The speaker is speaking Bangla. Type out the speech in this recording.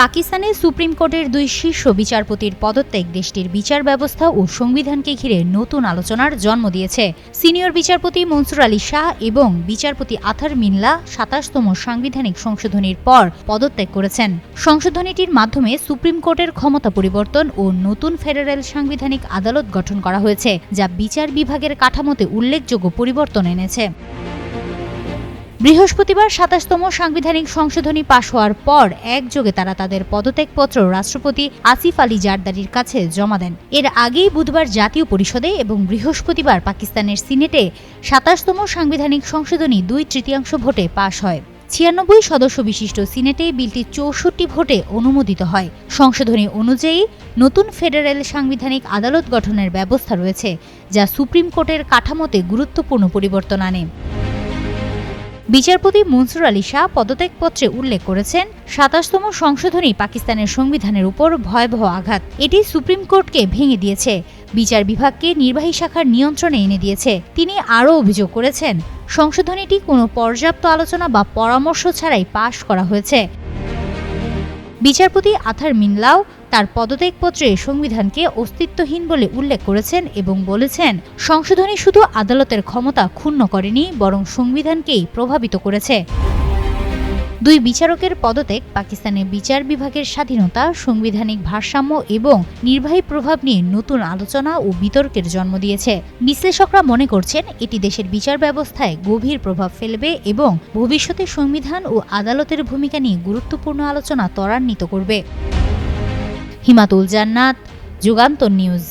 পাকিস্তানে সুপ্রিম কোর্টের দুই শীর্ষ বিচারপতির পদত্যাগ, দেশটির বিচার ব্যবস্থা ও সংবিধানকে ঘিরে নতুন আলোচনার জন্ম দিয়েছে। সিনিয়র বিচারপতি মনসুর আলী শাহ এবং বিচারপতি আথার মিল্লা সাতাশতম সাংবিধানিক সংশোধনীর পর পদত্যাগ করেছেন। সংশোধনীটির মাধ্যমে সুপ্রিম কোর্টের ক্ষমতা পরিবর্তন ও নতুন ফেডারেল সাংবিধানিক আদালত গঠন করা হয়েছে, যা বিচার বিভাগের কাঠামোতে উল্লেখযোগ্য পরিবর্তন এনেছে। বৃহস্পতিবার সাতাশতম সাংবিধানিক সংশোধনী পাশ হওয়ার পর একযোগে তারা তাদের পদত্যাগপত্র রাষ্ট্রপতি আসিফ আলী জারদারির কাছে জমা দেন। এর আগেই বুধবার জাতীয় পরিষদে এবং বৃহস্পতিবার পাকিস্তানের সিনেটে সাতাশতম সাংবিধানিক সংশোধনী দুই তৃতীয়াংশ ভোটে পাশ হয়। ছিয়ানব্বই সদস্য বিশিষ্ট সিনেটে বিলটি চৌষট্টি ভোটে অনুমোদিত হয়। সংশোধনী অনুযায়ী নতুন ফেডারেল সাংবিধানিক আদালত গঠনের ব্যবস্থা রয়েছে, যা সুপ্রিম কোর্টের কাঠামোতে গুরুত্বপূর্ণ পরিবর্তন আনে। বিচারপতি মনসুর আলী শাহ পদত্যাগপত্রে উল্লেখ করেছেন, সাতাশতম সংশোধনী পাকিস্তানের সংবিধানের উপর ভয়াবহ আঘাত। এটি সুপ্রিম কোর্টকে ভেঙে দিয়েছে। বিচার বিভাগকে নির্বাহী শাখার নিয়ন্ত্রণে এনে দিয়েছে। তিনি আরও অভিযোগ করেছেন, সংশোধনীটি কোনো পর্যাপ্ত আলোচনা বা পরামর্শ ছাড়াই পাশ করা হয়েছে। বিচারপতি আথার মিনলাও তার পদত্যাগপত্রে সংবিধানকে অস্তিত্বহীন বলে উল্লেখ করেছেন এবং বলেছেন, সংশোধনী শুধু আদালতের ক্ষমতা ক্ষুণ্ণ করেনি, বরং সংবিধানকেই প্রভাবিত করেছে। দুই বিচারকের পদত্যাগ, পাকিস্তানের বিচার বিভাগের স্বাধীনতা, সাংবিধানিক ভারসাম্য এবং নির্বাহী প্রভাব নিয়ে নতুন আলোচনা ও বিতর্কের জন্ম দিয়েছে। বিশ্লেষকরা মনে করছেন, এটি দেশের বিচার ব্যবস্থায় গভীর প্রভাব ফেলবে এবং ভবিষ্যতে সংবিধান ও আদালতের ভূমিকা নিয়ে গুরুত্বপূর্ণ আলোচনা ত্বরান্বিত করবে। হিমাতুল জান্নাত, যুগান্তর নিউজ।